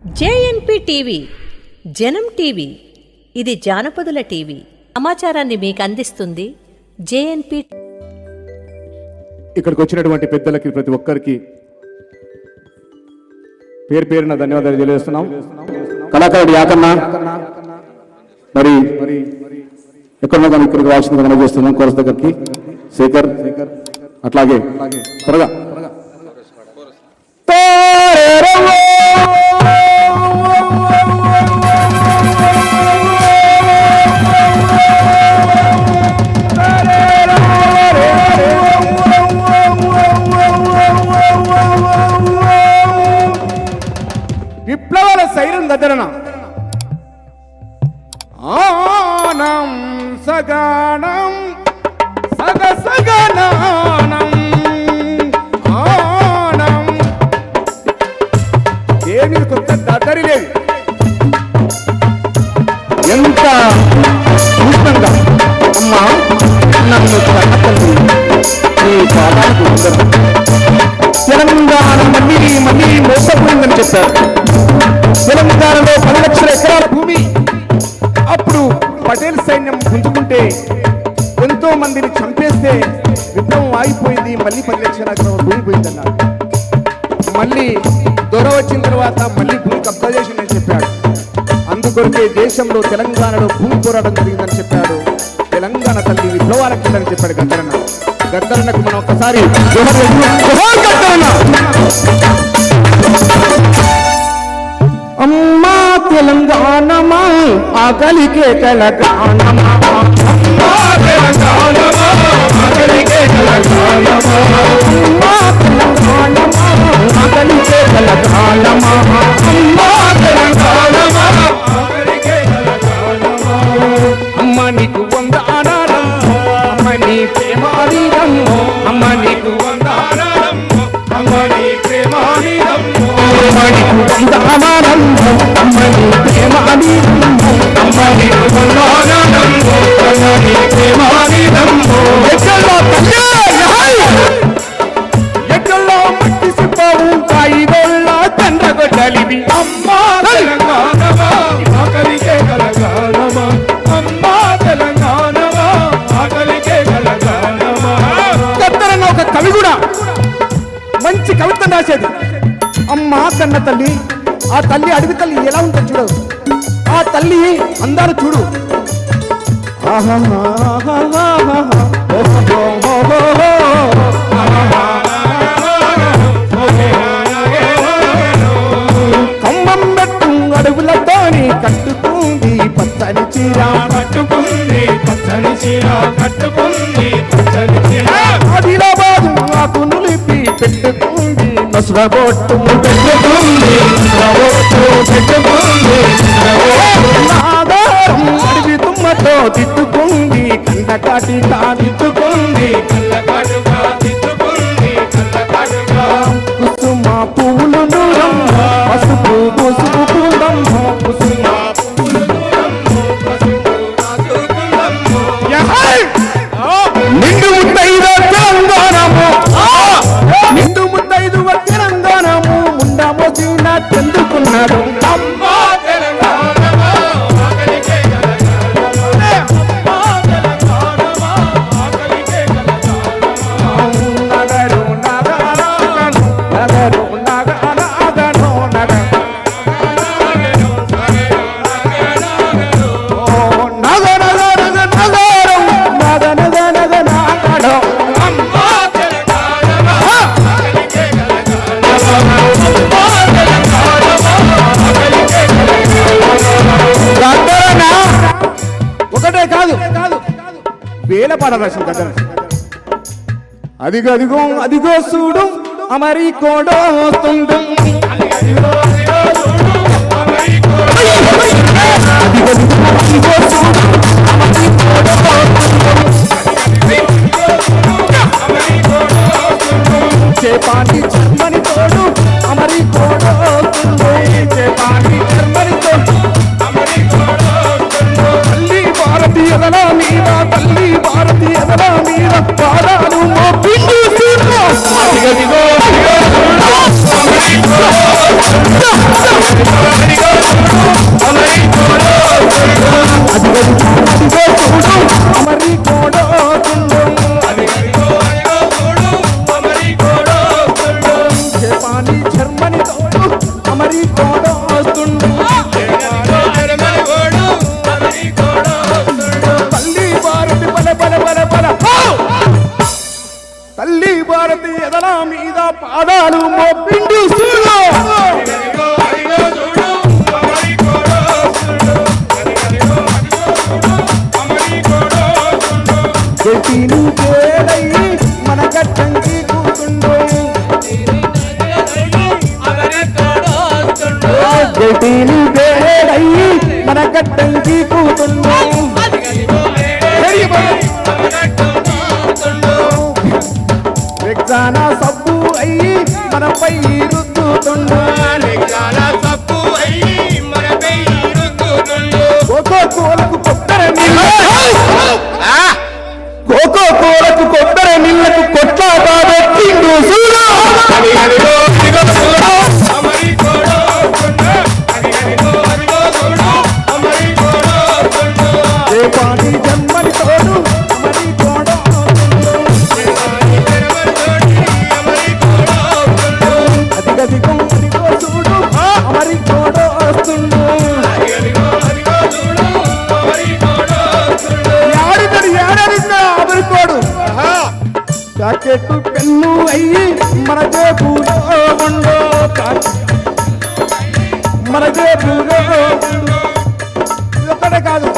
JNP TV జనం TV ఇది జానపదుల TV. సమాచారాన్ని మీకు అందిస్తుంది జేఎన్పి ఇక్కడికి వచ్చినటువంటి పెద్దలకి ప్రతి ఒక్కరికి పేరు పేరున ధన్యవాదాలు తెలియజేస్తున్నాం. కళాకారుడు యాకన్న మరి ఎక్కడున్నా ఇక్కడికి రావాల్సిందిగా మనం చేస్తున్నాం దగ్గరికి. శేఖర్ అట్లాగే త్వరగా. మళ్ళీ దొర వచ్చిన తర్వాత మళ్ళీ భూమి కబ్జా చేసిందని చెప్పాడు. అందుకొరకే దేశంలో తెలంగాణలో భూమి పోరాటం జరిగిందని చెప్పాడు. తెలంగాణ తల్లి విప్లవాల కిందని చెప్పాడు గద్దరన్న. గద్దరన్నకు మనం ఒకసారి గద్దరన్న! అమ్మా తెలంగాణమా ఆకలికే తెలంగాణమా. నీ ప్రేమాదీనమ్మో అమ్మ నీకు వందనాలమ్మో అమ్మ నీ ప్రేమాదీనమ్మో అమ్మ నీకు వందనాలమ్మో అమ్మ నీ ప్రేమాదీనమ్మో అమ్మ నీకు వందనాలమ్మో అమ్మ నీ వచ్చేది అమ్మ కన్న తల్లి ఆ తల్లి అడవి తల్లి ఎలా ఉంటుంది చూడు. ఆ తల్లి అందాలు చూడు. ఆహా పెట్టుకుంది నసురబొట్టు పెట్టుకుంది నసురబొట్టు పెట్టుకుంది నాదారం అడివి తుమ్మతో తిట్టుకుంది కంట కాటి తాదిట్టుకుంది వేల పాట రాసిన గద్దర అదిగో అదిగో అదిగో చూడు అమరి కోడో వస్తుండు అదిగో అదిగో చేసి నువ్వేడై మన గట్టంకి కూతుండు. చేసి నువ్వేడై మన గట్టంకి కూతుండు లెగ్జానా సబ్బు అయ్యి మనపై రుద్దుతుండు లెగ్జానా సబ్బు కూలకు కొత్తర కోకో కూరకు కొబ్బరి నీళ్ళకు కొట్లా కాబట్టిండు చూడు అమరి చూడు వస్తుండు. చెట్టు పెన్ను అయ్యి మన కాదు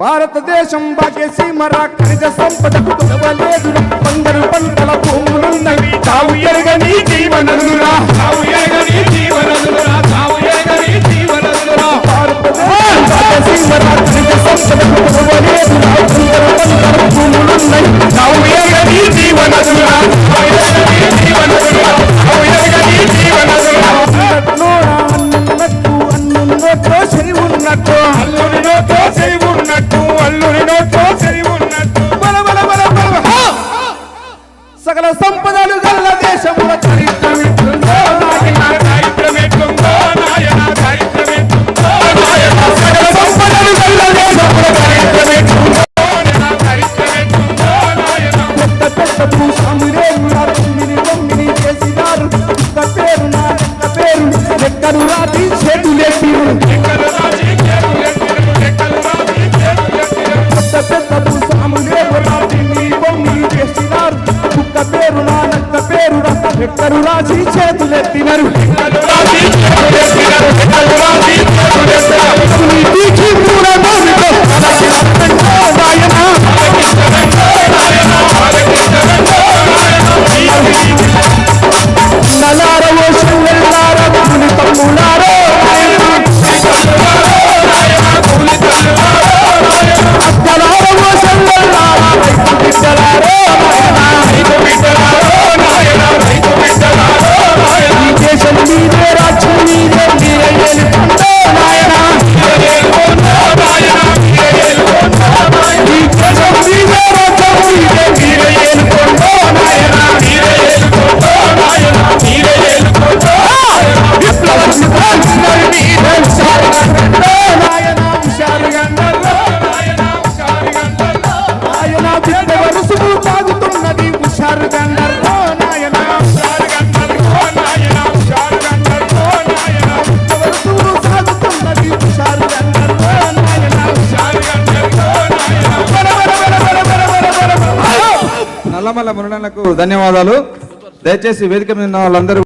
భారతదేశం బాగేసి మరా ఖనిజ సంపద కుటుంబలేదు పందరు పంటల భూములున్నవి. తావు ఎరగని జీవనదురా చేతులెత్తి వరు మల్లమల్ల మురణకు ధన్యవాదాలు. దయచేసి వేదిక మీద వాళ్ళందరూ